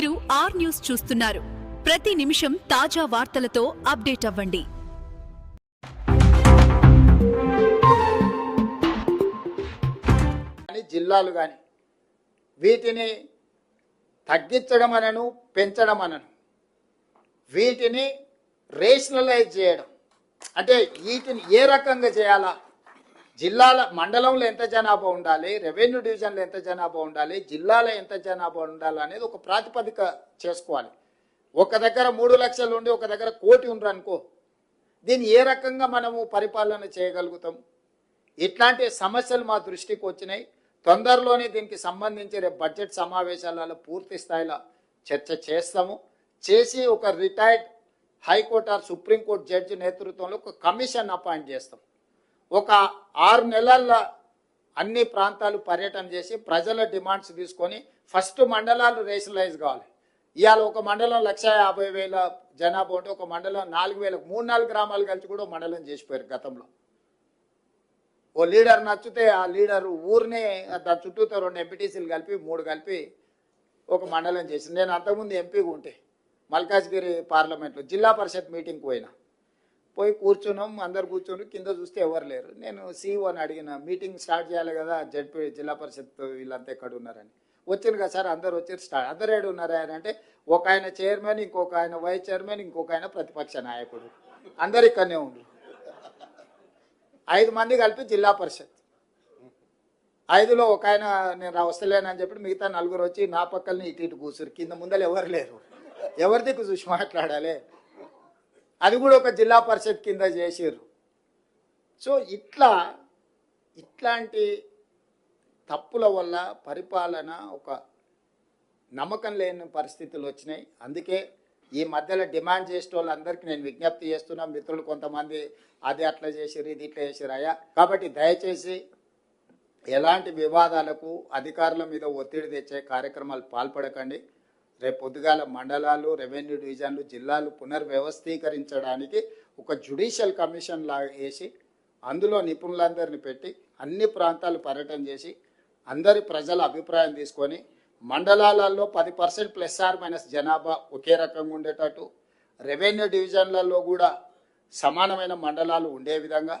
మీరు are news చూస్తున్నారు. ప్రతి నిమిషం తాజా వార్తలతో అప్డేట్ అవ్వండి. కానీ జిల్లాలు కానీ వీటిని తగ్గించడం అనను పెంచడం అనను వీటిని రేషనలైజ్ చేయడం. అంటే వీటిని ఏ రకంగా చేయాలా? జిల్లాల మండలంలో ఎంత జనాభా ఉండాలి రెవెన్యూ డివిజన్లో ఎంత జనాభా ఉండాలి జిల్లాలో ఎంత జనాభా ఉండాలి అనేది ఒక ప్రాతిపదిక చేసుకోవాలి. ఒక దగ్గర మూడు లక్షలు ఉండి ఒక దగ్గర కోటి ఉండరు అనుకో. దీన్ని ఏ రకంగా మనము పరిపాలన చేయగలుగుతాం? ఇట్లాంటి సమస్యలు మా దృష్టికి వచ్చినాయి. తొందరలోనే దీనికి సంబంధించి రేపు బడ్జెట్ సమావేశాలలో పూర్తి స్థాయిలో చర్చ చేస్తాము. చేసి ఒక retired high court or supreme court judge నేతృత్వంలో ఒక కమిషన్ అపాయింట్ చేస్తాం. ఒక ఆరు నెలల్లో అన్ని ప్రాంతాలు పర్యటన చేసి ప్రజల డిమాండ్స్ తీసుకొని ఫస్ట్ మండలాలు రేషనలైజ్ కావాలి. ఇవాళ ఒక మండలం లక్ష యాభై వేల జనాభా ఉంటే ఒక మండలం నాలుగు వేల మూడు నాలుగు గ్రామాలు కలిసి కూడా మండలం చేసిపోయారు గతంలో. ఓ లీడర్ నచ్చితే ఆ లీడర్ ఊరినే దాని చుట్టూతో రెండు ఎంపీటీసీలు కలిపి మూడు కలిపి ఒక మండలం చేసింది. నేను అంతకుముందు ఎంపీగా ఉంటే మల్కాజ్గిరి పార్లమెంట్లో జిల్లా పరిషత్ మీటింగ్కి పోయినా. పోయి కూర్చున్నాం అందరు కూర్చుని కింద చూస్తే ఎవరు లేరు. నేను సీఈఓని అడిగిన మీటింగ్ స్టార్ట్ చేయాలి కదా జడ్పీ జిల్లా పరిషత్ వీళ్ళంతా ఎక్కడ ఉన్నారని. వచ్చింది కదా సార్ అందరు వచ్చారు స్టార్ట్ అందరు ఏడు ఉన్నారు ఆయన అంటే ఒక ఆయన చైర్మన్ ఇంకొక ఆయన వైస్ చైర్మన్ ఇంకొక ఆయన ప్రతిపక్ష నాయకుడు. అందరు ఇక్కడనే ఉండు ఐదు మంది కలిపి జిల్లా పరిషత్. ఐదులో ఒక ఆయన నేను వస్తలేనని చెప్పి మిగతా నలుగురు వచ్చి నా పక్కల్ని ఇటు ఇటు కూర్చురు కింద ముందర ఎవరు లేరు. ఎవరి దిక్కు చూసి మాట్లాడాలి? అది కూడా ఒక జిల్లా పరిషత్ కింద చేసిర్రు. సో ఇట్లా ఇట్లాంటి తప్పుల వల్ల పరిపాలన ఒక నమ్మకం లేని పరిస్థితులు వచ్చినాయి. అందుకే ఈ మధ్యలో డిమాండ్ చేసే వాళ్ళందరికీ నేను విజ్ఞప్తి చేస్తున్నా మిత్రులు కొంతమంది అది అట్లా చేసిరు ఇది ఇట్లా చేసిరు అయ్యా. కాబట్టి దయచేసి ఎలాంటి వివాదాలకు అధికారుల మీద ఒత్తిడి తెచ్చే కార్యక్రమాలు పాల్పడకండి. రేపు పొద్దుగాల మండలాలు రెవెన్యూ డివిజన్లు జిల్లాలు పునర్వ్యవస్థీకరించడానికి ఒక జ్యుడిషియల్ కమిషన్ లాగా వేసి అందులో నిపుణులందరిని పెట్టి అన్ని ప్రాంతాలు పర్యటన చేసి అందరి ప్రజల అభిప్రాయం తీసుకొని మండలాలలో పది పర్సెంట్ ప్లస్ ఆర్ మైనస్ జనాభా ఒకే రకంగా ఉండేటట్టు రెవెన్యూ డివిజన్లలో కూడా సమానమైన మండలాలు ఉండే విధంగా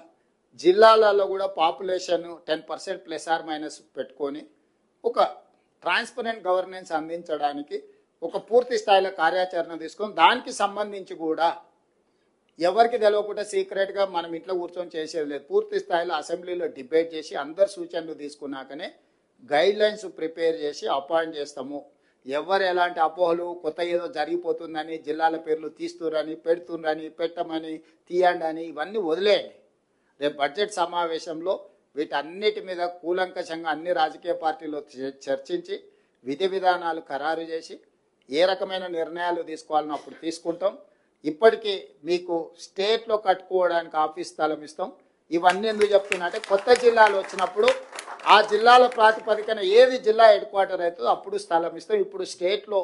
జిల్లాలలో కూడా population ten percent plus or minus పెట్టుకొని ఒక ట్రాన్స్పరెంట్ గవర్నెన్స్ అందించడానికి ఒక పూర్తి స్థాయిలో కార్యాచరణ తీసుకొని దానికి సంబంధించి కూడా ఎవరికి తెలియకుండా సీక్రెట్గా మనం ఇంట్లో కూర్చొని చేసేది లేదు. పూర్తి స్థాయిలో అసెంబ్లీలో డిబేట్ చేసి అందరు సూచనలు తీసుకున్నాకనే గైడ్ లైన్స్ ప్రిపేర్ చేసి అపాయింట్ చేస్తాము. ఎవరు ఎలాంటి అపోహలు కొత్త ఏదో జరిగిపోతుందని జిల్లాల పేర్లు తీస్తురని పెడుతుండ్రని పెట్టమని తీయండి అని ఇవన్నీ వదిలేయండి. రేపు బడ్జెట్ సమావేశంలో వీటన్నిటి మీద కూలంకషంగా అన్ని రాజకీయ పార్టీలు చ- చర్చించి విధి విధానాలు ఖరారు చేసి ఏ రకమైన నిర్ణయాలు తీసుకోవాలని అప్పుడు తీసుకుంటాం. ఇప్పటికీ మీకు స్టేట్లో కట్టుకోవడానికి ఆఫీస్ స్థలం ఇస్తాం. ఇవన్నీ ఎందుకు చెప్తున్నా అంటే కొత్త జిల్లాలు వచ్చినప్పుడు ఆ జిల్లాల ప్రాతిపదికన ఏది జిల్లా హెడ్ క్వార్టర్ అవుతుందో అప్పుడు స్థలం ఇస్తాం. ఇప్పుడు స్టేట్లో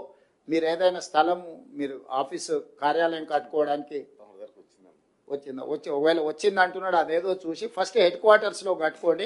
మీరు ఏదైనా స్థలం మీరు ఆఫీసు కార్యాలయం కట్టుకోవడానికి వచ్చిందా? వచ్చి ఒకవేళ వచ్చింది అంటున్నాడు అదేదో చూసి ఫస్ట్ హెడ్ క్వార్టర్స్లో కట్టుకోండి.